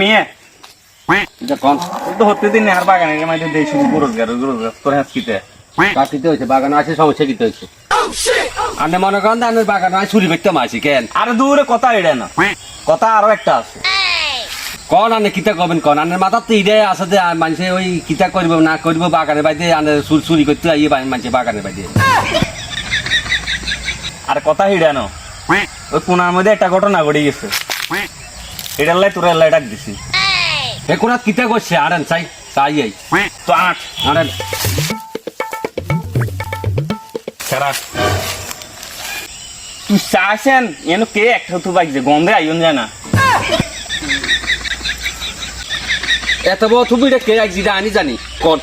মেয়ে। তো হতে দিন আর বাগানের রোজগার রোজগার হয়েছে বাগান আছে সমস্যা কিতে হয়েছে। আপনি মনে করেন আপনার বাগান আছে কেন? আর দূরে কথা এড়ে না। কথা আরও একটা আছে। কন আনে কিতা করবেন কন? আনের মাথার তো ইডে আছে যে মানুষে ওই কিতা করব না করব বাগানের বাইরে আনে চুরি চুরি করতে আইয়ে মানুষে বাগানের আর কথা হিড়ে না। ওই পুনার মধ্যে একটা ঘটনা ঘটে গেছে। এটার লাই তোর এলাই ডাক দিছি। এ কোন কিতা করছে আরেন চাই চাই আই তো আট আরেন সারা তুই চাইছেন এনো কে একটা তো গন্ধে আইন যায় না। এত বড় থুবিটা কে আই যেটা আনি জানি? কোন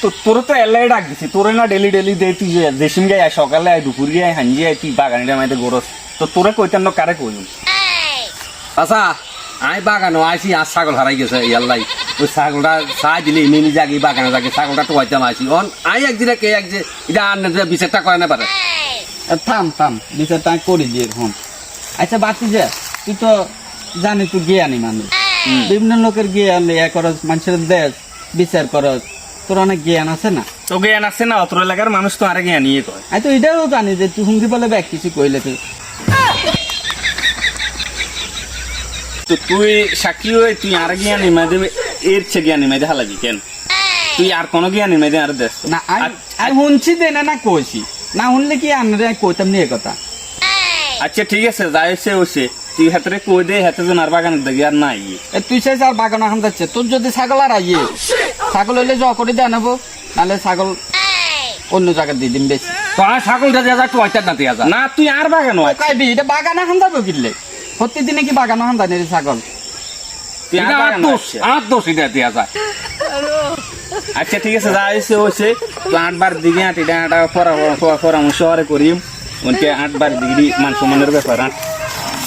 তো তোর তো এলাই ডাক দিছি। তোরে না ডেলি ডেলি দে তুই দেশিম গাই সকালে আয় দুপুর গিয়ে আয় হাঞ্জি আয় তুই বাগানিটা মাইতে গরস। তো তোরে কইতাম না কারে কইম? আচ্ছা আই বাগানো আইসি আর ছাগল হারাই গেছে ইয়াল্লাই ওই ছাগলটা চাই দিলে এমনি এমনি জাগি বাগানে জাগে ছাগলটা তো হইতাম আইসি অন আই একদিনে কে এক যে এটা আর বিচারটা করে না পারে থাম থাম বিচারটা আমি করে দিয়ে এখন আচ্ছা বাতি যে তুই তো জানি তুই জ্ঞানী মানুষ বিভিন্ন লোকের জ্ঞান ইয়া করস মানুষের দেশ বিচার করস তোর অনেক জ্ঞান আছে না? তো জ্ঞান আছে না অত এলাকার মানুষ তো আরে জ্ঞান ইয়ে কয়। আমি তো এটাও জানি যে তুই হুমকি বলে ব্যাগ কিছু কইলে তুই তো তুই সাক্ষী হয়ে তুই আর জ্ঞান দেবে এর চেয়ে জ্ঞান ইমা হালাবি কেন? তুই আর কোনো জ্ঞান দে আর দেশ। না আমি আমি শুনছি দে না না কইছি। না শুনলে কি আনরে কইতাম নিয়ে কথা? আচ্ছা ঠিক আছে যাই হচ্ছে হচ্ছে তুই হাতে কই দে হাতে জন আর বাগানের দেখি আর নাই। এ তুই চাই আর বাগান এখন যাচ্ছে তোর যদি ছাগল আর আইয়ে ছাগল হইলে জ করে দিয়ে নেব নাহলে ছাগল অন্য জায়গায় দিয়ে দিন বেশি। তো আর ছাগলটা দেওয়া যায় তো হইতার না তুই আর বাগান হয় কাইবি এটা বাগান এখন যাব কিনলে? প্রতিদিনে কি বাগান এখন জানি ছাগল? এটা আর দোষ আর দোষ এটা দেওয়া যায় আচ্ছা ঠিক আছে যা হয়েছে হয়েছে তো আটবার দিকে আট এটা একটা পরামর্শ করিম। উনকে আটবার দিকে মান সম্মানের ব্যাপার আট।